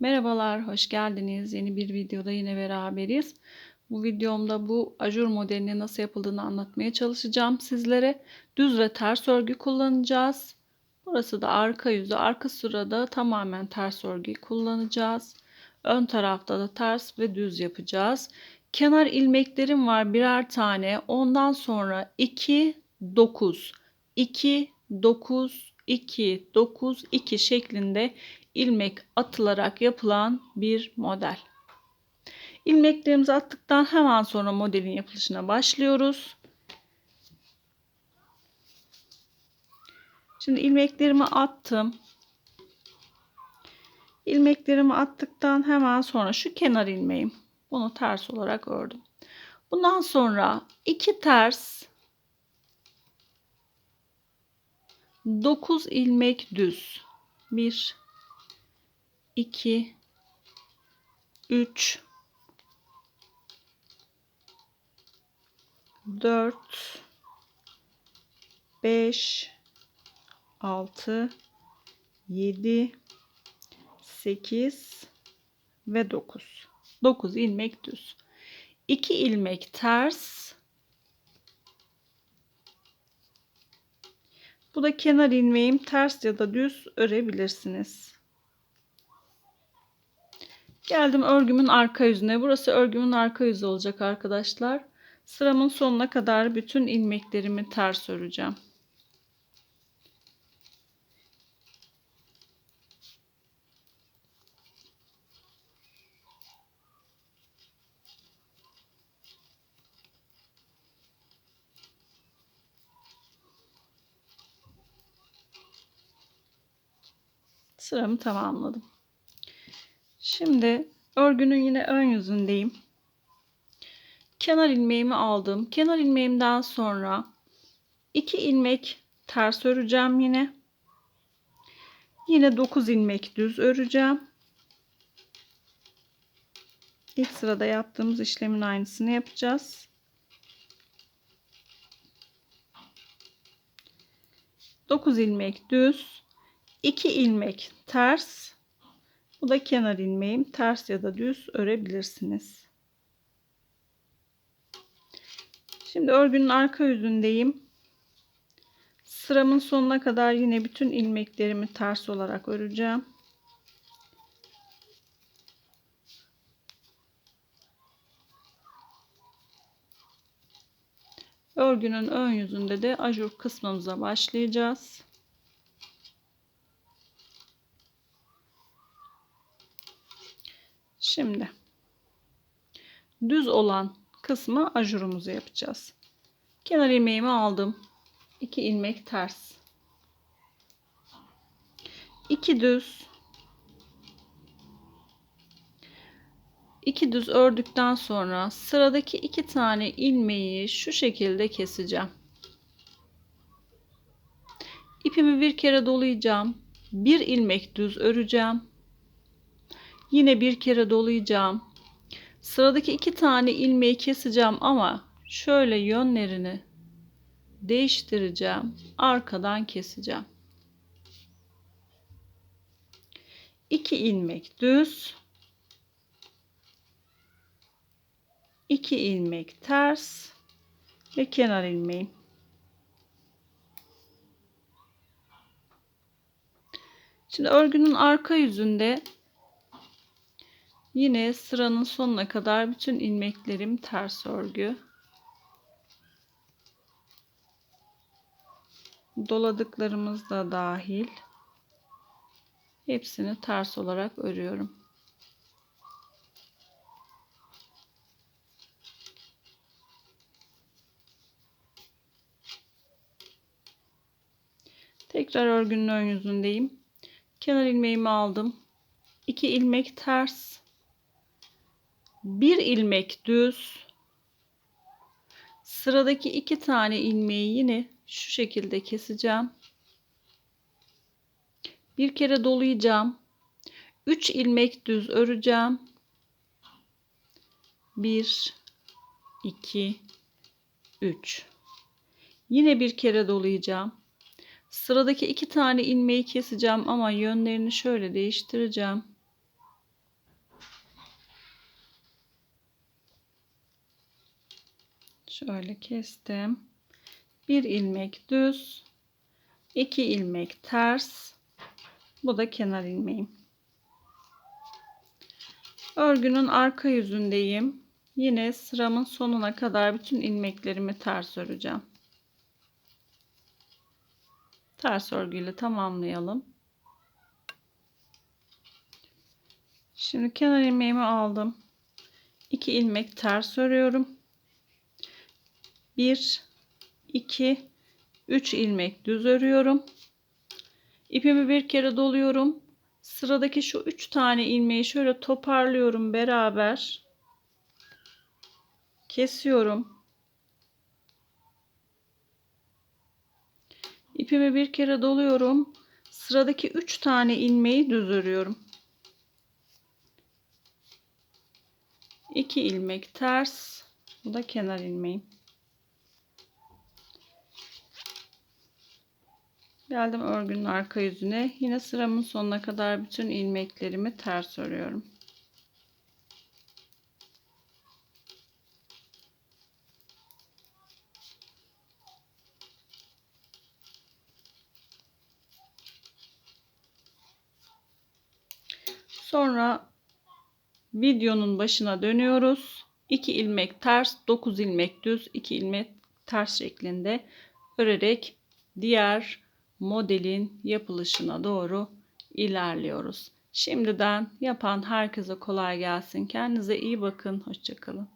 Merhabalar, hoş geldiniz. Yeni bir videoda yine beraberiz. Bu videomda bu ajur modelini nasıl yapıldığını anlatmaya çalışacağım sizlere. Düz ve ters örgü kullanacağız. Burası da arka yüzü. Arka sırada tamamen ters örgü kullanacağız. Ön tarafta da ters ve düz yapacağız. Kenar ilmeklerim var birer tane. Ondan sonra 2, 9, 2, 9, 2, 9, 2 şeklinde ilmek atılarak yapılan bir model. İlmeklerimizi attıktan hemen sonra modelin yapılışına başlıyoruz. Şimdi ilmeklerimi attım. İlmeklerimi attıktan hemen sonra şu kenar ilmeğim. Bunu ters olarak ördüm. Bundan sonra iki ters 9 ilmek düz. 1 2 3 4 5 6 7 8 ve 9 9 ilmek düz. 2 ilmek ters. Bu da kenar ilmeğim ters ya da düz örebilirsiniz Geldim örgümün arka yüzüne. Burası örgümün arka yüzü olacak arkadaşlar. Sıramın sonuna kadar bütün ilmeklerimi ters öreceğim. Sıramı tamamladım. Şimdi örgünün yine ön yüzündeyim. Kenar ilmeğimi aldım. Kenar ilmeğimden sonra iki ilmek ters öreceğim yine. Yine 9 ilmek düz öreceğim. İlk sırada yaptığımız işlemin aynısını yapacağız. Dokuz ilmek düz, iki ilmek ters, bu da kenar ilmeğim. Ters ya da düz örebilirsiniz. Şimdi örgünün arka yüzündeyim. Sıramın sonuna kadar yine bütün ilmeklerimi ters olarak öreceğim. Örgünün ön yüzünde de ajur kısmımıza başlayacağız. Şimdi düz olan kısmı ajurumuzu yapacağız. Kenar ilmeğimi aldım. 2 ilmek ters. 2 düz. 2 düz ördükten sonra sıradaki iki tane ilmeği şu şekilde keseceğim. İpimi bir kere dolayacağım. Bir ilmek düz öreceğim. Yine bir kere dolayacağım. Sıradaki iki tane ilmeği keseceğim ama şöyle yönlerini değiştireceğim. Arkadan keseceğim. 2 ilmek düz. 2 ilmek ters ve kenar ilmeğim. Şimdi örgünün arka yüzünde Yine sıranın sonuna kadar bütün ilmeklerim ters örgü. Doladıklarımız da dahil. Hepsini ters olarak örüyorum. Tekrar örgünün ön yüzündeyim. Kenar ilmeğimi aldım. 2 ilmek ters bir ilmek düz. Sıradaki iki tane ilmeği yine şu şekilde keseceğim. Bir kere dolayacağım. 3 ilmek düz öreceğim. 1 2 3 yine bir kere dolayacağım. Sıradaki iki tane ilmeği keseceğim ama yönlerini şöyle değiştireceğim Şöyle kestim. Bir ilmek düz, iki ilmek ters. Bu da kenar ilmeğim. Örgünün arka yüzündeyim. Yine sıramın sonuna kadar bütün ilmeklerimi ters öreceğim. Ters örgüyle tamamlayalım. Şimdi kenar ilmeğimi aldım. 2 ilmek ters örüyorum. 1 2 3 ilmek düz örüyorum. İpimi bir kere doluyorum. Sıradaki şu 3 tane ilmeği şöyle toparlıyorum beraber. Kesiyorum. İpimi bir kere doluyorum. Sıradaki 3 tane ilmeği düz örüyorum. 2 ilmek ters. Bu da kenar ilmeğim. Geldim örgünün arka yüzüne. Yine sıramın sonuna kadar bütün ilmeklerimi ters örüyorum. Sonra videonun başına dönüyoruz. 2 ilmek ters, 9 ilmek düz, 2 ilmek ters şeklinde örerek diğer modelin yapılışına doğru ilerliyoruz. Şimdiden yapan herkese kolay gelsin. Kendinize iyi bakın. Hoşçakalın.